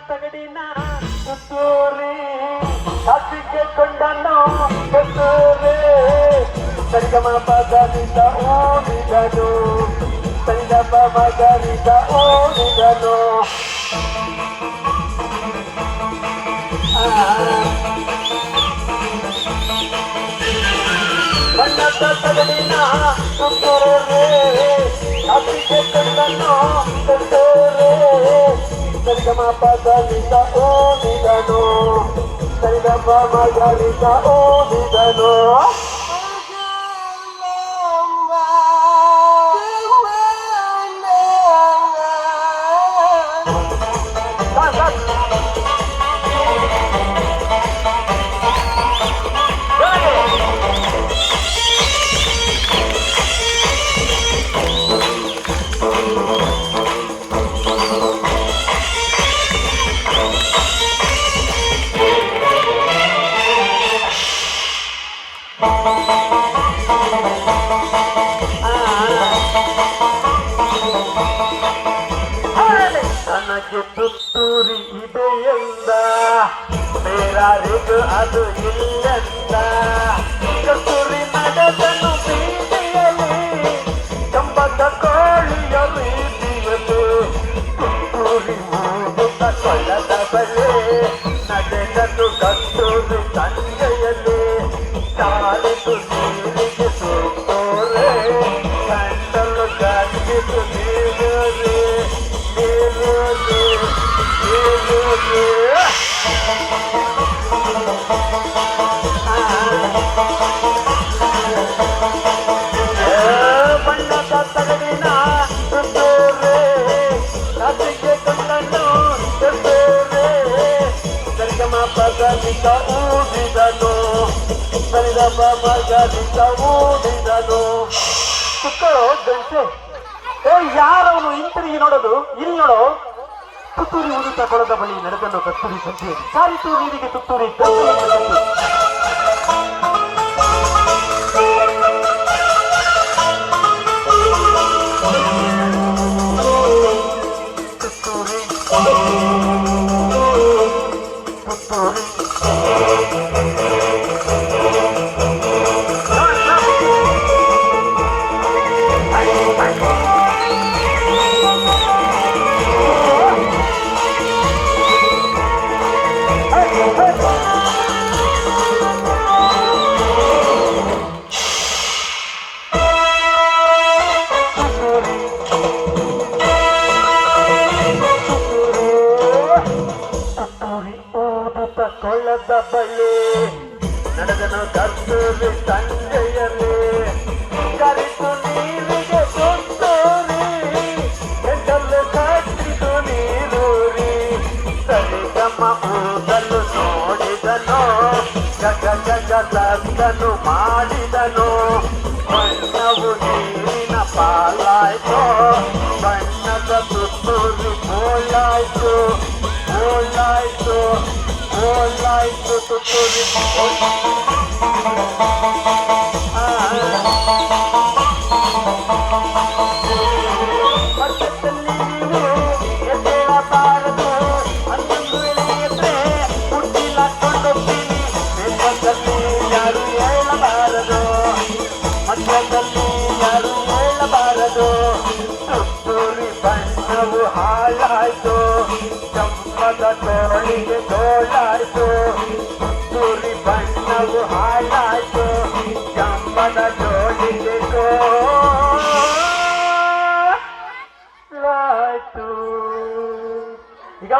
தகடினா புத்தூரே சாட்சி கேட்கொண்டானோ புத்தூரே சரிகமா பாதாரிதா ஓ நிதனோ சரிகமா பாதாரிதா ஓ நிதனோ வண்ணத்த தகடினா புத்தூரே ma pa ga ni da o ni da no. Sai da pa ma ga ni da o ni da no. ನನಗೆ ತುತ್ತೂರಿ ಇದೆ ಎಂದ ಅದು ಇಲ್ಲೆಂದ ಕಸ್ತೂರಿ ನಡೆದನು ಬೀದಿಯಲ್ಲಿ ಕಂಬದ ಕೋಳಿಯ ರೀತಿಯಲ್ಲಿ ತುತ್ತೂರಿ ಮೂಗುತ್ತ ಕೊಳ್ಳದ ಬಲೆ ನೀರಿಗೆ ಸುತ್ತೋರೆ ಕುಕ್ಕಳು ಗಂಟೆ ಏ, ಯಾರವನು ಹಿಂತಿರುಗಿ ನೋಡೋದು ಇಲ್ಲಿ ನೋಡು. ತುತ್ತೂರಿ ಉದಿತ ಕೊಳದ ಬಳಿ ನಡೆದನ್ನು ಕತ್ತೂರಿ ಸಂಜೆ. ಸಾರಿತು ನೀರಿಗೆ. ತುತ್ತೂರಿ ಊದುತ್ತ ಕೊಳ್ಳದ ಬಳ್ಳಿ ನಡೆದನು ಕಸ್ತೂರಿ ಸಂಜೆಯಲ್ಲಿ ಕರಿತು ನೀರಿಗೆ ತುತ್ತೂರಿ ಎಂಟಲು ಕಟ್ಟಿತು ನೀರೂರಿ ಸರಿಗಮ ಊದಲು ನೋಡಿದನು ಗಗ ಗಗ ಸತ್ತನು ಮಾಡಿದನು ಬಣ್ಣವು ನೀರಿನ ಪಾಲಾಯ್ತು ಬಣ್ಣದ ತುತ್ತೂರಿ ಬೋಳಾಯ್ತು ಬೋಳಾಯ್ತು your life with the Thank you. ಹಾಲಾಯ್ತು ಚಂಪದ ತೋಳಿಗೆ ತೋಳಾಯ್ತು ಕುರಿ ಬಣ್ಣವು ಹಾಲಾಯ್ತು ಚಂಪದ ತೋ